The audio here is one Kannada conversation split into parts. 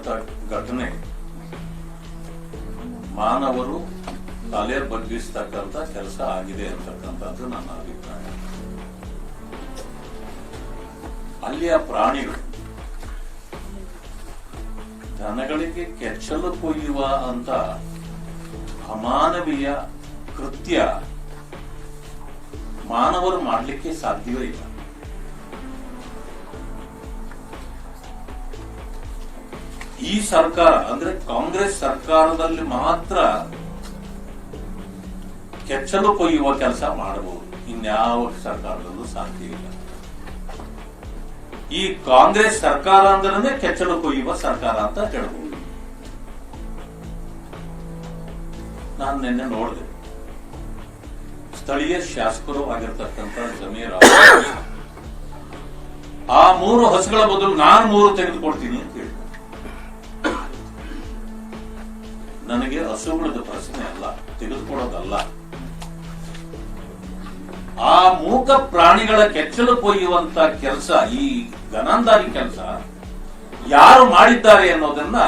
ಆಗಿರ್ತಕ್ಕಂಥ ಘಟನೆ ಮಾನವರು ತಲೆ ಬಗ್ಗಿಸ್ತಕ್ಕಂಥ ಕೆಲಸ ಆಗಿದೆ ಅಂತಕ್ಕಂಥದ್ದು ನನ್ನ ಅಭಿಪ್ರಾಯ. ಅಲ್ಲಿಯ ಪ್ರಾಣಿಗಳು ದನಗಳಿಗೆ ಕೆಚ್ಚಲು ಕೊಯ್ಯುವ ಅಂತ ಅಮಾನವೀಯ ಕೃತ್ಯ ಮಾನವರು ಮಾಡಲಿಕ್ಕೆ ಸಾಧ್ಯವೇ ಇಲ್ಲ. ಈ ಸರ್ಕಾರ, ಅಂದ್ರೆ ಕಾಂಗ್ರೆಸ್ ಸರ್ಕಾರದಲ್ಲಿ ಮಾತ್ರ ಕೆಚ್ಚಲು ಕೊಯ್ಯುವ ಕೆಲಸ ಮಾಡಬಹುದು. ಇನ್ಯಾವ ಸರ್ಕಾರದಲ್ಲೂ ಸಾಧ್ಯ ಇಲ್ಲ. ಈ ಕಾಂಗ್ರೆಸ್ ಸರ್ಕಾರ ಅಂದ್ರೆ ಕೆಚ್ಚಲು ಕೊಯ್ಯುವ ಸರ್ಕಾರ ಅಂತ ಹೇಳಬಹುದು ನಾನು ನಿನ್ನೆ ನೋಡಿದೆ. ಸ್ಥಳೀಯ ಶಾಸಕರು ಆಗಿರ್ತಕ್ಕಂಥ ಜಮೀರ್ ಆ ಮೂರು ಹಸುಗಳ ಬದಲು ನಾನು ಮೂರು ತೆಗೆದುಕೊಡ್ತೀನಿ ಅಂತ ನನಗೆ ಹಸುಗಳದ ಪ್ರಶ್ನೆ ಅಲ್ಲ ತೆಗೆದುಕೊಡೋದಲ್ಲ ಆ ಮೂಕ ಪ್ರಾಣಿಗಳ ಕೆಚ್ಚಲು ಕೊಯ್ಯುವಂತ ಕೆಲಸ, ಈ ಘನಾಂಧಾರಿ ಕೆಲಸ, ಯಾರು ಮಾಡಿದ್ದಾರೆ ಅನ್ನೋದನ್ನ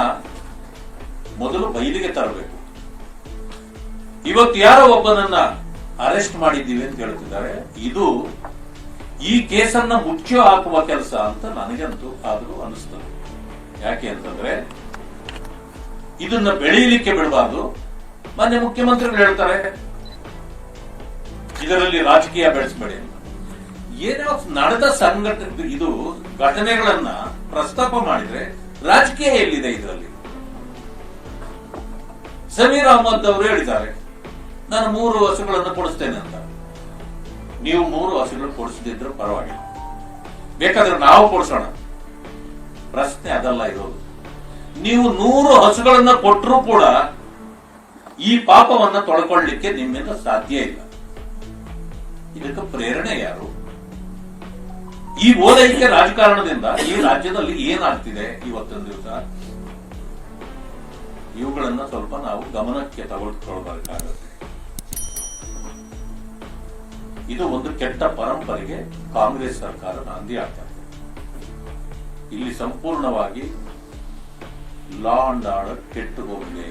ಮೊದಲು ಬಯಲಿಗೆ ತರಬೇಕು. ಇವತ್ತು ಯಾರೋ ಒಬ್ಬನನ್ನ ಅರೆಸ್ಟ್ ಮಾಡಿದ್ದೀವಿ ಅಂತ ಹೇಳ್ತಿದ್ದಾರೆ. ಇದು ಈ ಕೇಸನ್ನ ಮುಚ್ಚು ಹಾಕುವ ಕೆಲಸ ಅಂತ ನನಗಂತೂ ಆದರೂ ಅನಿಸ್ತದೆ. ಯಾಕೆ ಅಂತಂದ್ರೆ ಇದನ್ನ ಬೆಳೆಯಲಿಕ್ಕೆ ಬಿಡಬಾರ್ದು. ಮೊನ್ನೆ ಮುಖ್ಯಮಂತ್ರಿಗಳು ಹೇಳ್ತಾರೆ, ಇದರಲ್ಲಿ ರಾಜಕೀಯ ಬೆಳೆಸಬೇಡಿ ಏನೋ ನಡೆದ ಸಂಘಟನೆ ಇದು ಘಟನೆಗಳನ್ನ ಪ್ರಸ್ತಾಪ ಮಾಡಿದ್ರೆ ರಾಜಕೀಯ ಎಲ್ಲಿದೆ ಇದರಲ್ಲಿ? ಸಮೀರ್ ಅಹಮದ್ ಅವರು ಹೇಳಿದ್ದಾರೆ, ನಾನು ಮೂರು ಹಸುಗಳನ್ನು ಕೊಡಿಸ್ತೇನೆ ಅಂತ. ನೀವು ಮೂರು ಹಸುಗಳು ಕೊಡಿಸದಿದ್ರು ಪರವಾಗಿಲ್ಲ. ಬೇಕಾದ್ರೆ ನಾವು ಕೊಡಿಸೋಣ. ಪ್ರಶ್ನೆ ಅದಲ್ಲ ಇರೋದು. ನೀವು ನೂರು ಹಸುಗಳನ್ನ ಕೊಟ್ಟರೂ ಕೂಡ ಈ ಪಾಪವನ್ನ ತೊಳ್ಕೊಳ್ಳಿಕ್ಕೆ ನಿಮ್ಮಿಂದ ಸಾಧ್ಯ ಇಲ್ಲ. ಇದಕ್ಕೆ ಪ್ರೇರಣೆ ಯಾರು? ಈ ಓಲೈಕೆ ರಾಜಕಾರಣದಿಂದ ಈ ರಾಜ್ಯದಲ್ಲಿ ಏನಾಗ್ತಿದೆ ಇವತ್ತಿನ ದಿವಸ? ಇವುಗಳನ್ನ ಸ್ವಲ್ಪ ನಾವು ಗಮನಕ್ಕೆ ತಗೊಳ್ಕೊಳ್ಬೇಕಾಗುತ್ತೆ. ಇದು ಒಂದು ಕೆಟ್ಟ ಪರಂಪರೆಗೆ ಕಾಂಗ್ರೆಸ್ ಸರ್ಕಾರ ನಾಂದಿ ಆಗ್ತದೆ ಇಲ್ಲಿ ಸಂಪೂರ್ಣವಾಗಿ லா அண்ட் ஆர்டர் கெட்டு போகுது